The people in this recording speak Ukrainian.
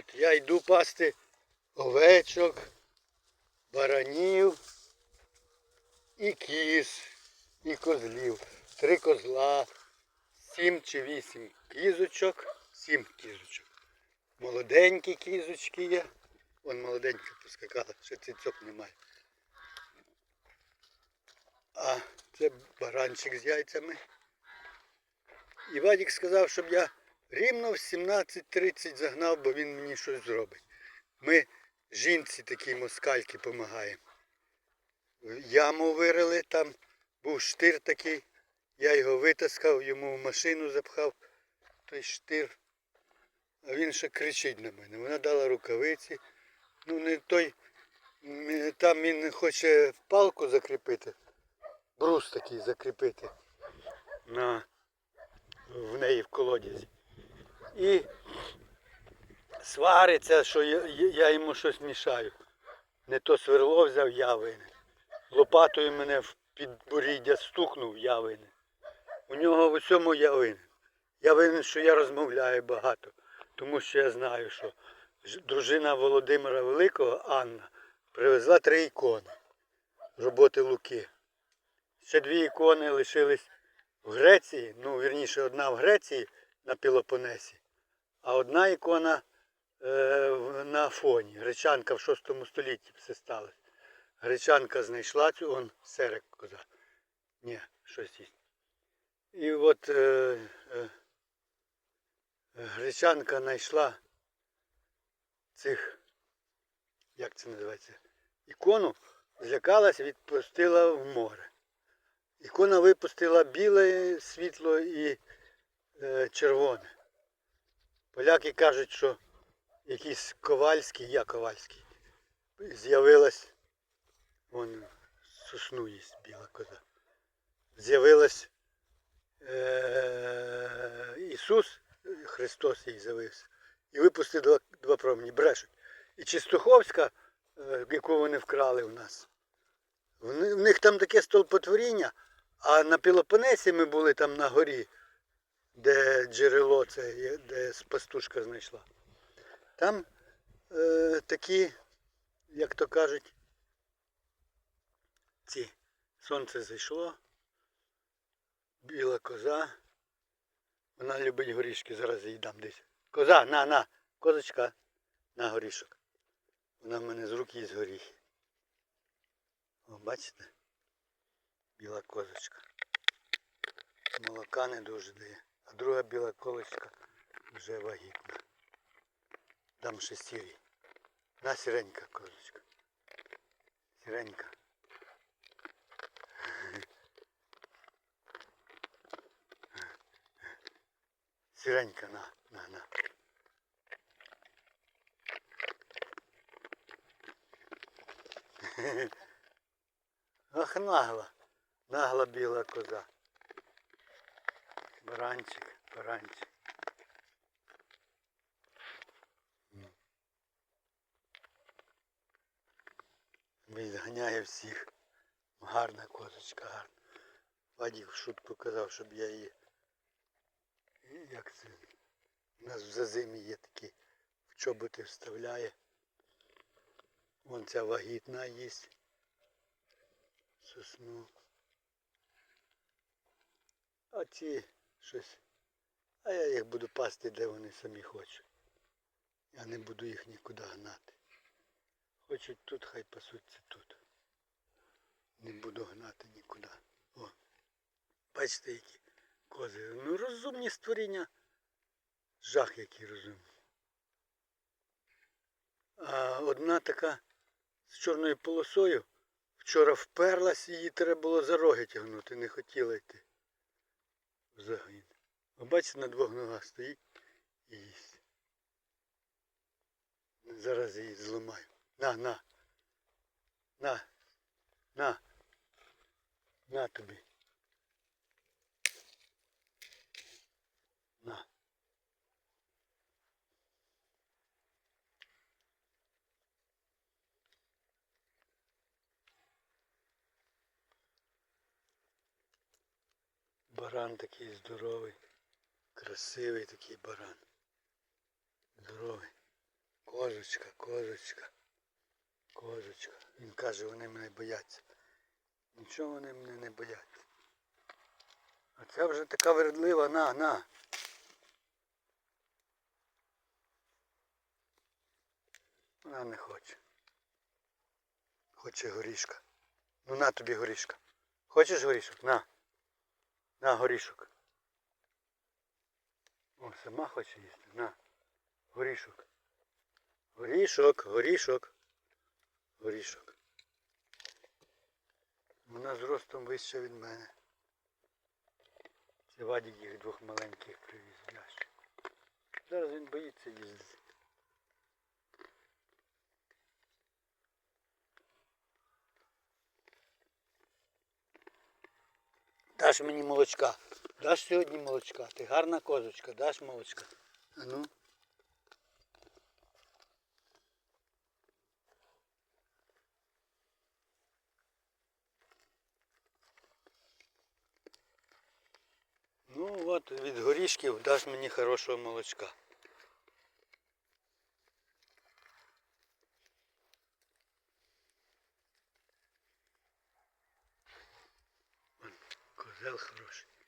От я йду пасти овечок, баранів і кіз, і козлів. Три козла, сім чи вісім кізочок, сім кізочок. Молоденькі кізочки є. Вон молоденька поскакала, ще цицьок немає. А це баранчик з яйцями. І Вадик сказав, щоб я рівно в 17.30 загнав, бо він мені щось зробить. Ми жінці такій москальки допомагаємо. Яму вирили, там був штир такий, я його витаскав, йому в машину запхав той штир. А він ще кричить на мене. Вона дала рукавиці. Ну не той. Там він хоче палку закріпити. Брус такий закріпити. На, в неї в колодязі. І свариться, що я, йому щось мішаю. Не то сверло взяв, я винен. Лопатою мене в підборіддя стукнув, я винен. У нього в усьому я винен. Я винен, що я розмовляю багато, тому що я знаю, що дружина Володимира Великого, Анна, привезла три ікони роботи Луки. Ще дві ікони лишились в Греції, ну, вірніше, одна в Греції на Пілопонесі, а одна ікона е, на Афоні. Гречанка в 6 столітті все сталося. Гречанка знайшла цю, он серек коза. Ні, щось є. І от е, е, гречанка знайшла цих, як це називається, ікону, злякалась, відпустила в море. Ікона випустила біле світло і червоне. Поляки кажуть, що якийсь Ковальський, я Ковальський, з'явилась, вон сосну є біла коза. З'явилась е, Ісус, Христос їй з'явився, і випустив два, два промені, брешуть. І Чистоховська, е, яку вони вкрали в нас, в них там таке столпотворіння, а на Пілопонесі ми були там на горі, де джерело це, де пастушка знайшла. Там е, такі, як то кажуть, ці сонце зайшло, біла коза. Вона любить горішки, зараз їй дам десь. Коза, на, на, козочка, на горішок. Вона в мене з рук їсть горіхи. О, бачите? Біла козочка. Молока не дуже дає. А друга біла колочка вже вагітна. Дам ще сірій. На сіренька козочка. Сіренька. Сіренька, на, на, на. Ах, нагла. Нагла біла коза. Баранчик, баранчик. Відганяє всіх. Гарна козочка, гарна. Вадік шутку казав, щоб я її. Як це? У нас в зазимі є такі в чоботи вставляє. Вон ця вагітна їсть. Сосну. А ці щось. А я їх буду пасти, де вони самі хочуть. Я не буду їх нікуди гнати. Хочуть тут, хай пасуться тут. Не буду гнати нікуди. О. Бачите, які кози. Ну розумні створіння. Жах який розумний. А одна така з чорною полосою вчора вперлась, її треба було за роги тягнути, не хотіла йти. Загін. Ви бачите, на двох ногах стоїть і їсть. Зараз її зламаю. На, на. На. На. На тобі. На. Баран такий здоровий, красивий такий баран. Здоровий. Козочка, козочка, козочка. Він каже, вони мене бояться. Нічого вони мене не бояться. А ця вже така вередлива, на, на. Вона не хоче. Хоче горішка. Ну на тобі горішка. Хочеш горішок? На. На горішок. О, сама хоче їсти. На. Горішок. Горішок, горішок. Горішок. Вона зростом вища від мене. Це Вадік їх двох маленьких привіз. Зараз він боїться їздити. Даш мені молочка. Даш сьогодні молочка. Ти гарна козочка, даш молочка. А ну. Ну от від горішків даш мені хорошого молочка. Вон, хороший.